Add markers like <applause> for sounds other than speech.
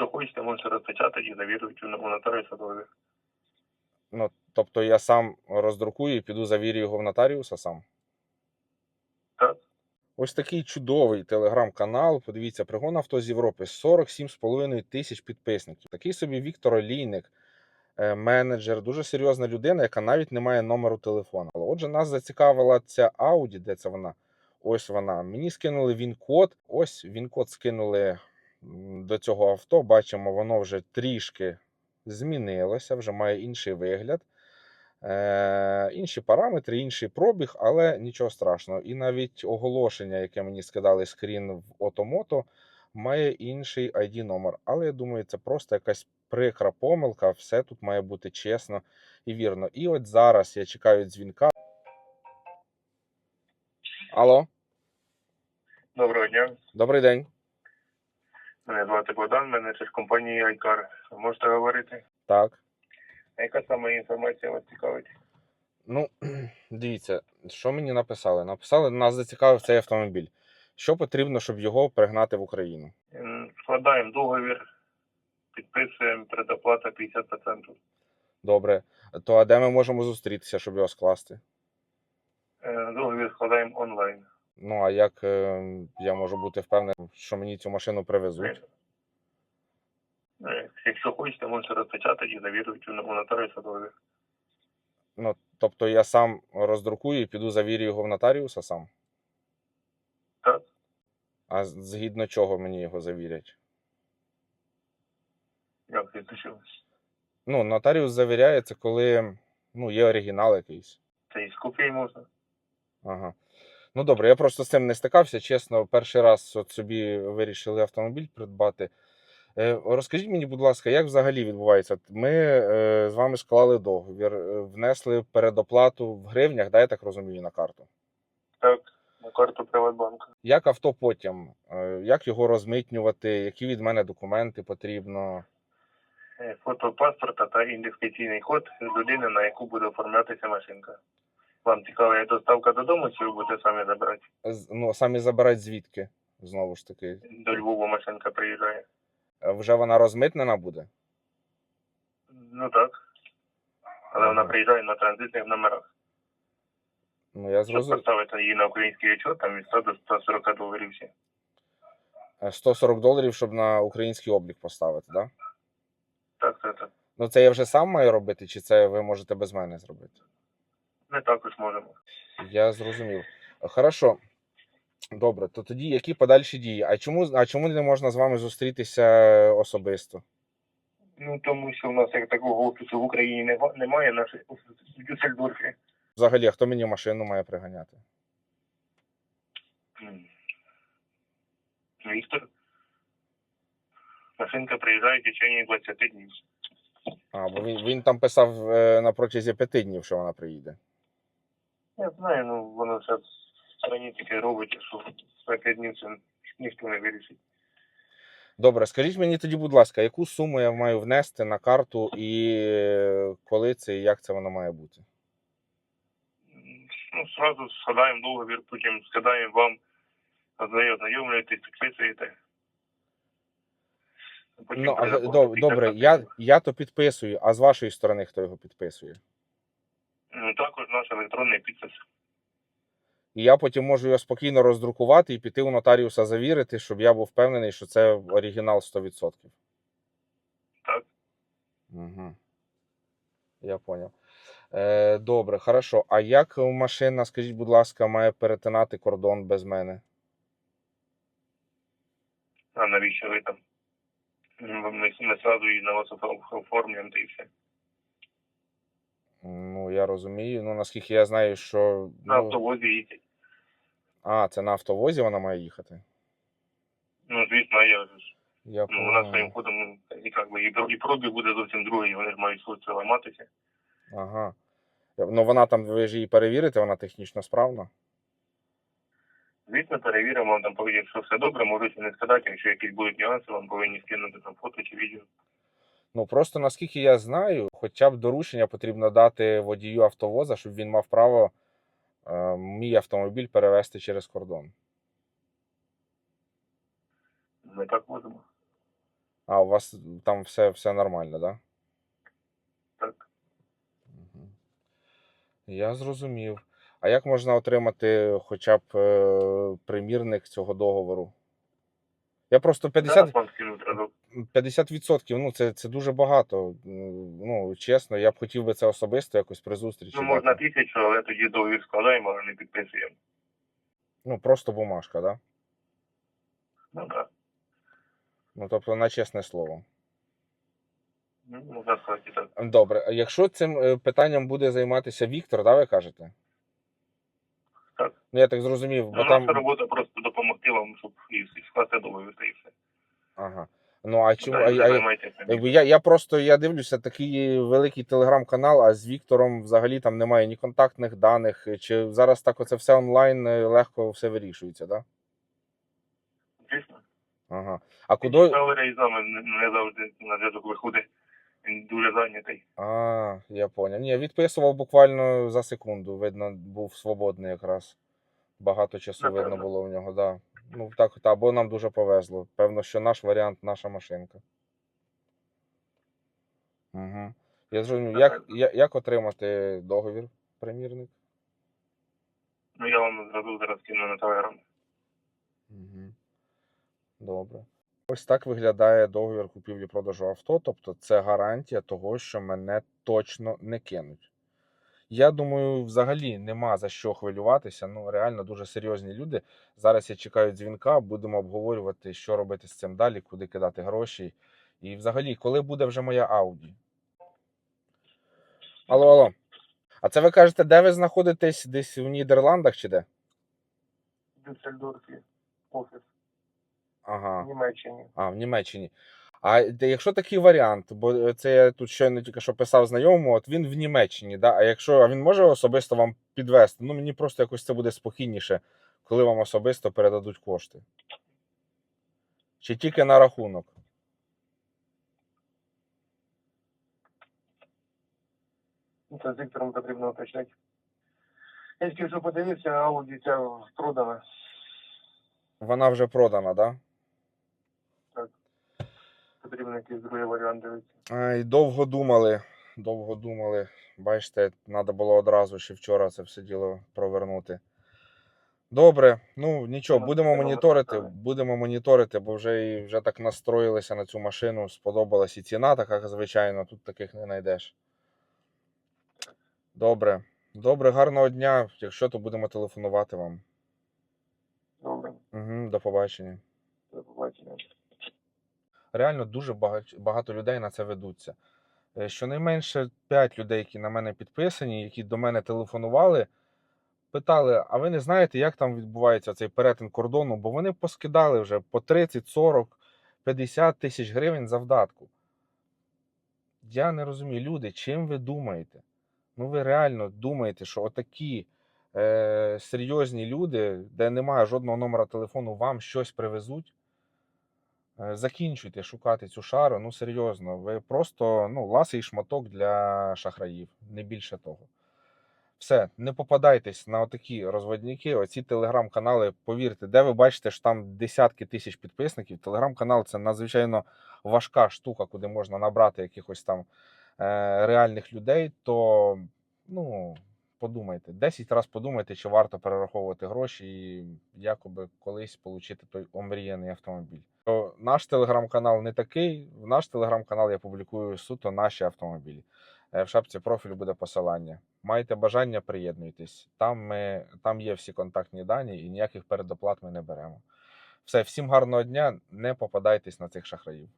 Якщо хочете, можете розпечатати і завірити у нотаріуса договір. Ну, тобто я сам роздрукую і піду завірю його в нотаріуса сам. Так. Ось такий чудовий телеграм-канал. Подивіться, пригон авто з Європи 47,5 тисяч підписників. Такий собі Віктор Олійник, е, менеджер, дуже серйозна людина, яка навіть не має номеру телефону. Але отже, нас зацікавила ця Audi, де це вона? Ось вона. Мені скинули він-код. Ось він-код скинули до цього авто. Бачимо, воно вже трішки змінилося, вже має інший вигляд. Е, інші параметри, інший пробіг, але нічого страшного. І навіть оголошення, яке мені скидали скрін в Отомото, має інший ID номер. Але я думаю, це просто якась прикра помилка. Все тут має бути чесно і вірно. І от зараз я чекаю дзвінка. Алло, Доброго дня. добрий день. Мене звати Богдан, менеджер компанії Айкар. Можете говорити? Так. А яка саме інформація вас цікавить? Ну, <clears throat> дивіться, що мені написали? Написали, нас зацікавив цей автомобіль. Що потрібно, щоб його пригнати в Україну? Складаємо договір, підписуємо предоплата 50%. Добре. То а де ми можемо зустрітися, щоб його скласти? Е, Договір складаємо онлайн. Ну, а як е, я можу бути впевнений, що мені цю машину привезуть? Е, Якщо хочете, можете розпечатати і завірити у нотаріуса договір. Ну, тобто я сам роздрукую і піду завірю його в нотаріуса сам? Так. А згідно чого мені його завірять? Як відпишилось? Ну, нотаріус завіряє це, коли ну, є оригінал якийсь. Це і з можна. Ага. Ну добре, я просто з цим не стикався. Чесно, перший раз от собі вирішили автомобіль придбати. Е, розкажіть мені, будь ласка, як взагалі відбувається? Ми е, з вами склали договір, е, внесли передоплату в гривнях, да, я так розумію, на карту. Так, на карту Приватбанку. Як авто потім? Як його розмитнювати? Які від мене документи потрібно? Фото паспорта та ідентифікаційний код людини, на яку буде оформлятися машинка. Вам цікава є доставка додому, чи ви будете самі забирати? З- Ну, самі забирать звідки? Знову ж таки. До Львова машинка приїжджає. Е, Вже вона розмитнена буде? Ну так. Але вона Ага. приїжджає на транзитних номерах. Ну, я Щоб зрозумів. поставити її на український учет, там від 100 до 140 доларів всі. Е, 140 доларів, щоб на український облік поставити, так? Да? Так, так, так. Ну, це я вже сам маю робити, чи це ви можете без мене зробити? Ми також можемо. Я зрозумів. Хорошо. Добре, то тоді які подальші дії? А чому, а чому не можна з вами зустрітися особисто? Ну тому що в нас як такого офісу в Україні нема- немає, наш офіс в Дюссельдорфі. Взагалі, а хто мені машину має приганяти? М. Віктор. Машинка приїжджає в течение 20 днів. А, бо він, він там писав е, на протязі п'яти днів, що вона приїде. Я знаю, ну воно зараз в страні таке робить, що за 5 днів це ніхто не вирішить. Добре, скажіть мені тоді, будь ласка, яку суму я маю внести на карту і е, коли це і як це воно має бути? Ну, сразу складаємо договір, потім скидаємо вам, ознайомлюєтесь, підписуєте. Потім Ну, а, добре, я, я то підписую, а з вашої сторони хто його підписує? Ну, електронний підпис. І я потім можу його спокійно роздрукувати і піти у нотаріуса завірити, щоб я був впевнений, що це оригінал 100%. Так. Угу. Я поняв. Е, добре, хорошо. А як машина, скажіть, будь ласка, має перетинати кордон без мене? А навіщо ви там? Ми, ми, ми сразу її на вас оформлюємо та і все. Я розумію. Ну, наскільки я знаю, що. На Ну, автовозі їздять. а, це на автовозі вона має їхати? Ну, звісно, я ж. Я Ну, вона своїм ходом, ну, і, как би, і, пробіг буде зовсім другий, вони ж мають свойство ламатися. Ага. Ну, вона там, ви ж її перевірите, вона технічно справна. Звісно, перевіримо, там якщо все добре, можуть і не сказати, якщо якісь будуть нюанси, вам повинні скинути там фото чи відео. Ну просто наскільки я знаю, хоча б доручення потрібно дати водію автовоза, щоб він мав право е, мій автомобіль перевезти через кордон. Ми так можемо. А, у вас там все, все нормально, да? Так. Мгм. Я зрозумів. А як можна отримати хоча б е, примірник цього договору? Я просто 50, Зараз вам скину зразу. 50%, ну це, це дуже багато. Ну, чесно, я б хотів би це особисто якось при зустрічі. Ну, можна дати. тисячу, але тоді договір складаємо, але не підписуємо. Ну, просто бумажка, да? Ну так. Ну, тобто, на чесне слово. Ну, можна сказати так. Добре, а якщо цим е, питанням буде займатися Віктор, да, ви кажете? Так. Ну, я так зрозумів, бо Ну, там. наша робота просто допомогти вам, щоб і скласти договір та і все. Ага. Ну, а чому. А, а. Якби Я, я просто я дивлюся такий великий телеграм-канал, а з Віктором взагалі там немає ні контактних даних. Чи зараз так оце все онлайн е, легко все вирішується, да? Звісно. Ага. А куди. Не завжди на зв'язок виходить. Він дуже зайнятий. А, я поняв. Ні, відписував буквально за секунду. Видно, був свободний якраз. Багато часу видно було в нього, да. Ну, так, та, бо нам дуже повезло. Певно, що наш варіант, наша машинка. Угу. Я зрозумів, як, Напевно. як, як отримати договір, примірник? Ну я вам зразу зараз кину на телеграм. Угу. Добре. Ось так виглядає договір купівлі-продажу авто. Тобто це гарантія того, що мене точно не кинуть. Я думаю, взагалі нема за що хвилюватися. Ну, реально дуже серйозні люди. Зараз я чекаю дзвінка, будемо обговорювати, що робити з цим далі, куди кидати гроші. І взагалі, коли буде вже моя Ауді? Алло, алло. А це ви кажете, де ви знаходитесь? Десь в Нідерландах чи де? В Дюссельдорфі. Офіс. Ага. В Німеччині. А, в Німеччині. А якщо такий варіант, бо це я тут щойно тільки що писав знайомому, от він в Німеччині, да? а якщо а він може особисто вам підвести, ну мені просто якось це буде спокійніше, коли вам особисто передадуть кошти. Чи тільки на рахунок? Ну, Це з Віктором потрібно уточнити. Я тільки що подивився, Ауді ця продана. Вона вже продана, да? Потрібно якийсь другий варіант дивитися. Довго думали. Довго думали. Бачите, треба було одразу ще вчора це все діло провернути. Добре, ну нічого, Ну, будемо моніторити, будемо моніторити, бо вже і вже так настроїлися на цю машину. Сподобалась і ціна така, звичайно, тут таких не знайдеш. Добре. Добре, гарного дня. Якщо то будемо телефонувати вам. Добре, Угу, до побачення. Реально дуже багато, багато людей на це ведуться. Е, Щонайменше 5 людей, які на мене підписані, які до мене телефонували, питали: а ви не знаєте, як там відбувається цей перетин кордону? Бо вони поскидали вже по 30, 40, 50 тисяч гривень за вдатку. Я не розумію, люди, чим ви думаєте? Ну, ви реально думаєте, що отакі е, серйозні люди, де немає жодного номера телефону, вам щось привезуть? Е, Закінчуйте шукати цю шару. Ну серйозно, ви просто ну, ласий шматок для шахраїв, не більше того. Все, не попадайтесь на отакі розводники, оці телеграм-канали. Повірте, де ви бачите, що там десятки тисяч підписників. Телеграм-канал це надзвичайно важка штука, куди можна набрати якихось там е, реальних людей. То ну, подумайте, 10 разів подумайте, чи варто перераховувати гроші і якоби колись отримати той омріяний автомобіль. То наш телеграм-канал не такий. В наш телеграм-канал я публікую суто наші автомобілі. Е, В шапці профілю буде посилання. Маєте бажання, приєднуйтесь. Там, ми, там є всі контактні дані і ніяких передоплат ми не беремо. Все, всім гарного дня, не попадайтесь на цих шахраїв.